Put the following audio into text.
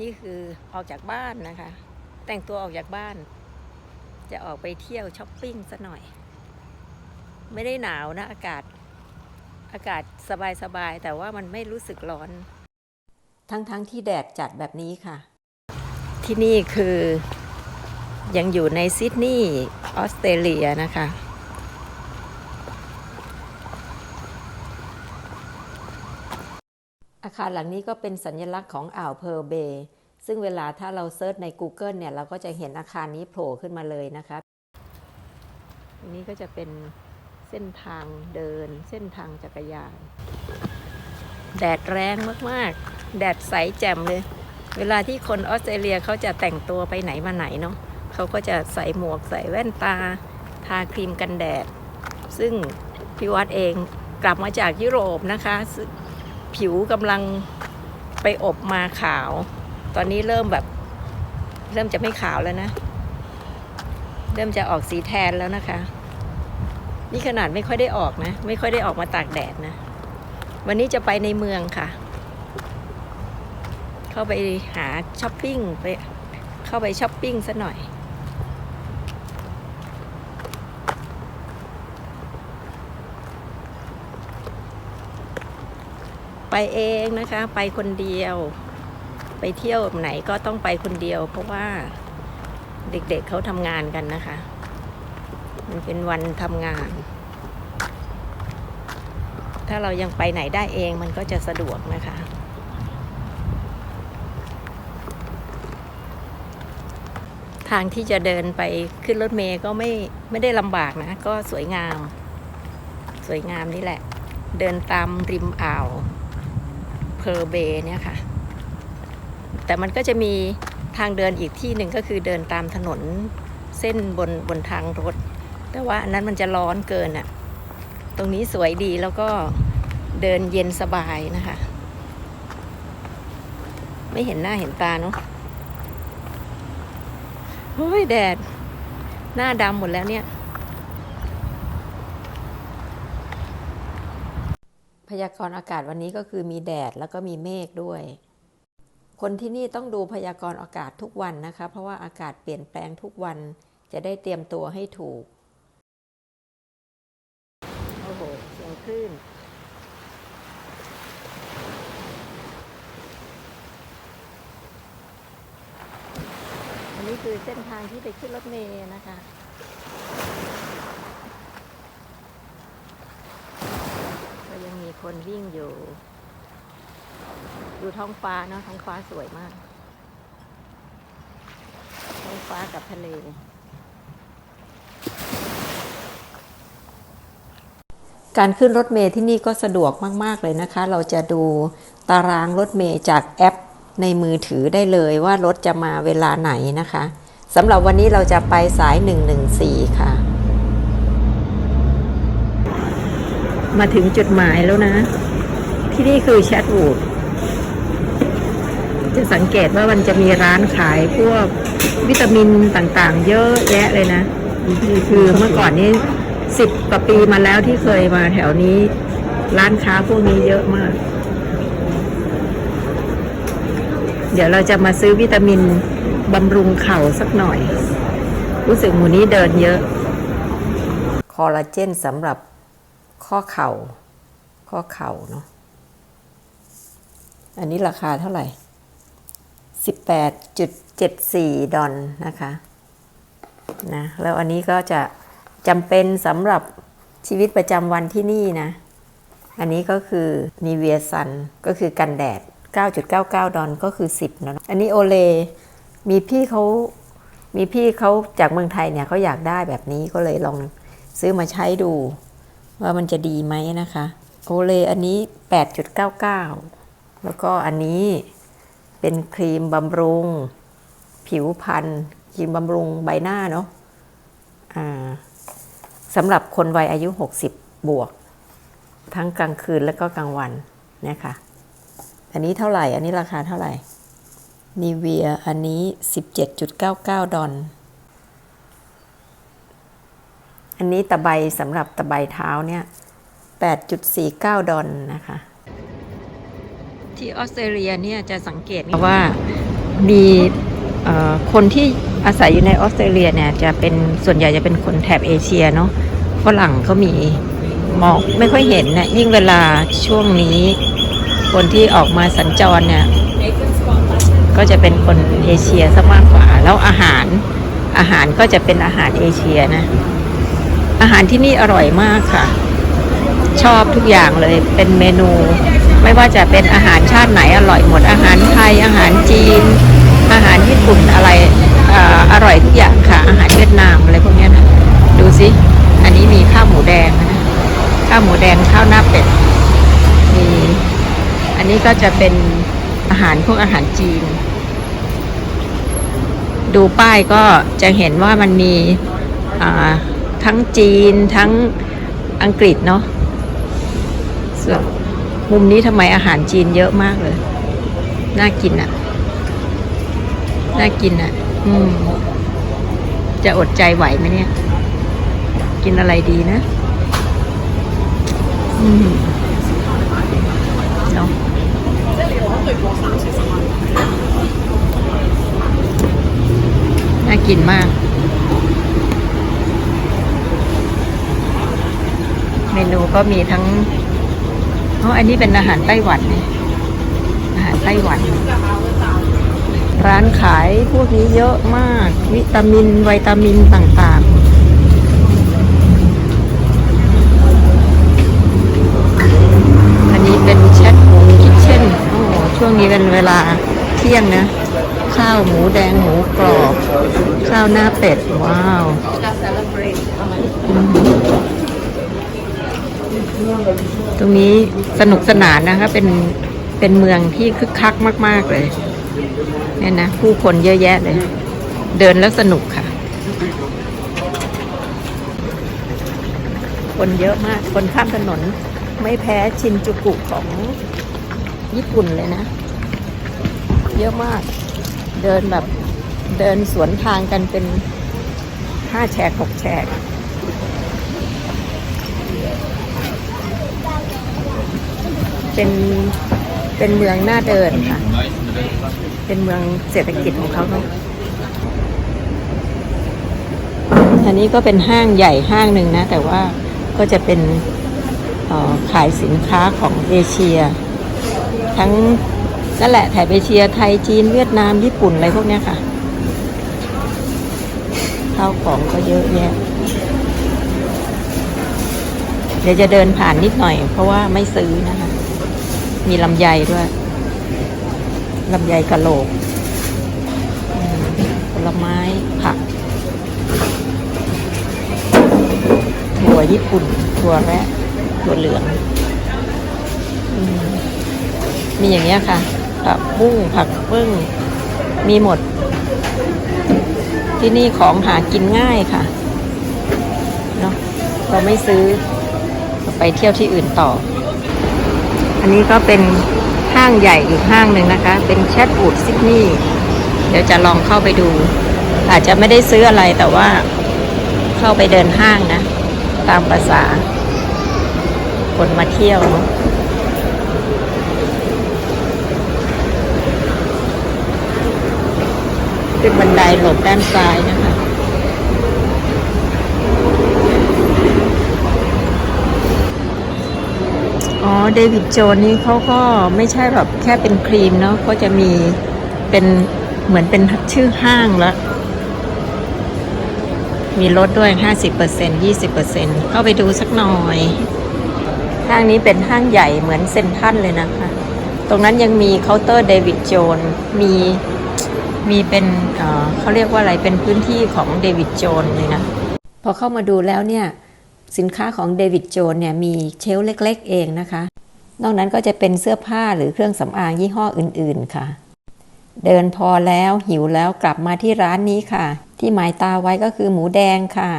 นี่คือออกจากบ้านนะคะ แต่งตัวออกจากบ้าน จะออกไปเที่ยวช้อปปิ้งซะหน่อย ไม่ได้หนาวนะ อากาศ อากาศสบายๆ แต่ว่ามันไม่รู้สึกร้อน ทั้งๆทที่แดดจัดแบบนี้ค่ะ ที่นี่คือยังอยู่ในซิดนีย์ออสเตรเลียนะคะ อาคารหลังนี้ก็เป็นสัญลักษณ์ของอ่าวเพร์เบย์ซึ่งเวลาถ้าเราเซิร์ชใน Google เนี่ย เราก็จะเห็นอาคารนี้โผล่ขึ้นมาเลยนะคะอันนี้ก็จะเป็นเส้นทางเดิน เส้นทางจักรยาน แดดแรงมากๆ แดดใสแจ่มเลย เวลาที่คนออสเตรเลียเขาจะแต่งตัวไปไหนมาไหนเนาะเขาก็จะใส่หมวกใส่แว่นตา ทาครีมกันแดด ซึ่งพี่วัดเองกลับมาจากยุโรปนะคะ ผิวกำลังไปอบมาขาว ตอนนี้เริ่มแบบ เริ่มจะไม่ขาวแล้วนะ เริ่มจะออกสีแทนแล้วนะคะ นี่ขนาดไม่ค่อยได้ออกนะ ไม่ค่อยได้ออกมาตากแดดนะ วันนี้จะไปในเมืองค่ะ เข้าไปหาช้อปปิ้งไป เข้าไปช้อปปิ้งซะหน่อย ไปเองนะคะ ไปคนเดียว ไปเที่ยวไหนก็ต้องไปคนเดียว เพราะว่าเด็กๆเเขาทำงานกันนะคะ มันเป็นวันทำงาน ถ้าเรายังไปไหนได้เองมันก็จะสะดวกนะคะทางที่จะเดินไปขึ้นรถเมย์ก็ไม่ไม่ได้ลำบากนะ ก็สวยงาม สวยงามนี่แหละ เดินตามริมอ่าว อร์เบย์เนี่ยค่ะ แต่มันก็จะมีทางเดินอีกที่หนึ่งก็คือเดินตามถนนเส้นบนบนทางรถ แต่ว่าอันนั้นมันจะร้อนเกินอะ่ะ ตรงนี้สวยดีแล้วก็เดินเย็นสบายนะคะ ไม่เห็นหน้าเห็นตาเนาะเฮ้ยแดด หน้าดำหมดแล้วเนี่ย พยากรณ์อากาศวันนี้ก็คือมีแดดแล้วก็มีเมฆด้วย คนที่นี่ต้องดูพยากรณ์อากาศทุกวันนะคะ เพราะว่าอากาศเปลี่ยนแปลงทุกวันจะได้เตรียมตัวให้ถูก โอ้โหเสียงคลื่นอันนี้คือเส้นทางที่ไปขึ้นรถเมล์นะคะ ก็ยังมี คนวิ่งอยู่ ดูท้องฟ้าเนาะท้องฟ้าสวยมาก ท้องฟ้ากับทะเลการขึ้นรถเมล์ที่นี่ก็สะดวกมาก ๆ เลยนะคะ เราจะดูตารางรถเมล์จากแอปในมือถือได้เลยว่ารถจะมาเวลาไหนนะคะสำหรับวันนี้เราจะไปสาย 114 ค่ะ มาถึงจุดหมายแล้วนะ ที่นี่คือแชทวูดจะสังเกตว่ามันจะมีร้านขายพวกวิตามินต่างๆ เยอะแยะเลยนะ คือเมื่อก่อนนี้สิบกว่าปีมาแล้วที่เคยมาแถวนี้ ร้านค้าพวกนี้เยอะมาก เดี๋ยวเราจะมาซื้อวิตามินบำรุงเข่าสักหน่อย รู้สึกหมูนี้เดินเยอะ คอลลาเจนสำหรับ ข้อเข่า ข้อเข่าเนาะ อันนี้ราคาเท่าไหร่ 18.74 ดอลนะคะนะแล้วอันนี้ก็จะจำเป็นสำหรับชีวิตประจำวันที่นี่นะ อันนี้ก็คือนีเวียซันก็คือกันแดด 9.99 ดอลก็คือ 10นะอันนี้โอเลมีพี่เขามีพี่เขาจากเมืองไทยเนี่ยเขาอยากได้แบบนี้ก็เลยลองซื้อมาใช้ดู ว่ามันจะดีไหมนะคะ โอเลอันนี้ 8.99 แล้วก็อันนี้เป็นครีมบำรุง ผิวพรรณครีมบำรุงใบหน้าเนาะสำหรับคนวัยอายุ 60 บวก ทั้งกลางคืนและก็กลางวันเนี่ยค่ะ อันนี้เท่าไหร่ อันนี้ราคาเท่าไหร่นีเวียอันนี้ 17.99 ดอล อันนี้ตะไบสำหรับตะไบเท้าเนี่ย 8.49 ดอลนะคะ ที่ออสเตรเลียเนี่ยจะสังเกตว่ามีคนที่อาศัยอยู่ในออสเตรเลียเนี่ยจะเป็นส่วนใหญ่จะเป็นคนแถบเอเชียเนาะฝรั่งเขามีมองไม่ค่อยเห็นนะยิ่งเวลาช่วงนี้ คนที่ออกมาสัญจรเนี่ย ก็จะเป็นคนเอเชียซะมากกว่า แล้วอาหารอาหารก็จะเป็นอาหารเอเชียนะ อาหารที่นี่อร่อยมากค่ะ ชอบทุกอย่างเลยเป็นเมนู ไม่ว่าจะเป็นอาหารชาติไหนอร่อยหมดอาหารไทย อาหารจีน อาหารญี่ปุ่นอะไรออร่อยทุกอย่างค่ะ อาหารเวียดนามอะไรพวกนี้นะดูสิอันนี้มีข้าวหมูแดงนะข้าวหมูแดงข้าวหน้าเป็ดมีอันนี้ก็จะเป็นอาหารพวกอาหารจีน ดูป้ายก็จะเห็นว่ามันมีอ่า ทั้งจีนทั้งอังกฤษเนาะส่วนมุมนี้ทำไมอาหารจีนเยอะมากเลย น่ากินอะ่ะ น่ากินอะ่ะ อืม จะอดใจไหวไหมเนี่ย กินอะไรดีนะ อืมเนาะน่ากินมาก เมนูก็มีทั้งอ๋ออันนี้เป็นอาหารไต้หวันอาหารไต้หวัน ร้านขายพวกนี้เยอะมาก วิตามินไวตามินต่างๆอันนี้เป็นแชทหมูคิทเช่นโอ้ช่วงนี้เป็นเวลาเที่ยงนะ ข้าวหมูแดงหมูกรอบ ข้าวหน้าเป็ด ว้าว ตรงนี้สนุกสนานนะคะเป็นเป็นเมืองที่คึกคักมาก ๆเลยเนี่ยนะผู้คนเยอะแยะเลย เดินแล้วสนุกค่ะ คนเยอะมาก คนข้ามถนนไม่แพ้ชินจูกุของญี่ปุ่นเลยนะ เยอะมาก เดินแบบเดินสวนทางกันเป็นห้าแฉกหกแฉก เป็นเป็นเมืองน่าเดินค่ะ เป็นเมืองเศรษฐกิจของเขาเนาะอันนี้ก็เป็นห้างใหญ่ห้างหนึ่งนะ แต่ว่าก็จะเป็นขายสินค้าของเอเชีย ทั้งนั่นแหละแถบเอเชียไทยจีนเวียดนามญี่ปุ่นอะไรพวกนี้ค่ะข้าวของก็เยอะแยะ เดี๋ยวจะเดินผ่านนิดหน่อย เพราะว่าไม่ซื้อนะคะ มีลำไยด้วยลำไยกะโหลกผลไม้ผักถั่วญี่ปุ่นถั่วแระถั่วเหลืองอมมีอย่างเงี้ยค่ะผักบุ้งผักเบิ้งมีหมด ที่นี่ของหากินง่ายค่ะเนาะเราไม่ซื้อเราไปเที่ยวที่อื่นต่อ อันนี้ก็เป็นห้างใหญ่อีกห้างหนึ่งนะคะ เป็นแชทวูดซิดนีย์เดี๋ยวจะลองเข้าไปดู อาจจะไม่ได้ซื้ออะไรแต่ว่าเข้าไปเดินห้างนะ ตามภาษา คนมาเที่ยวเนอะขึ้นบันไดหลบด้านซ้ายนะคะ อ๋อเดวิดโจนนี่เขาก็ไม่ใช่แบบแค่เป็นครีมเนาะก็จะมีเป็นเหมือนเป็นชื่อห้างล้วมีลดด้วย 50% 20%เข้าไปดูสักหน่อย ห้างนี้เป็นห้างใหญ่เหมือนเซ็นทรัลเลยนะคะ ตรงนั้นยังมีเคาน์เตอร์เดวิดโจนมีมีเป็นเเขาเรียกว่าอะไรเป็นพื้นที่ของเดวิดโจนเลยนะ พอเข้ามาดูแล้วเนี่ย สินค้าของเดวิดโจนเนี่ย มีเชลเล็กๆเองนะคะ นอกนั้นก็จะเป็นเสื้อผ้าหรือเครื่องสำอางยี่ห้ออื่น ๆ ค่ะ เดินพอแล้วหิวแล้วกลับมาที่ร้านนี้ค่ะ ที่หมายตาไว้ก็คือหมูแดงค่ะ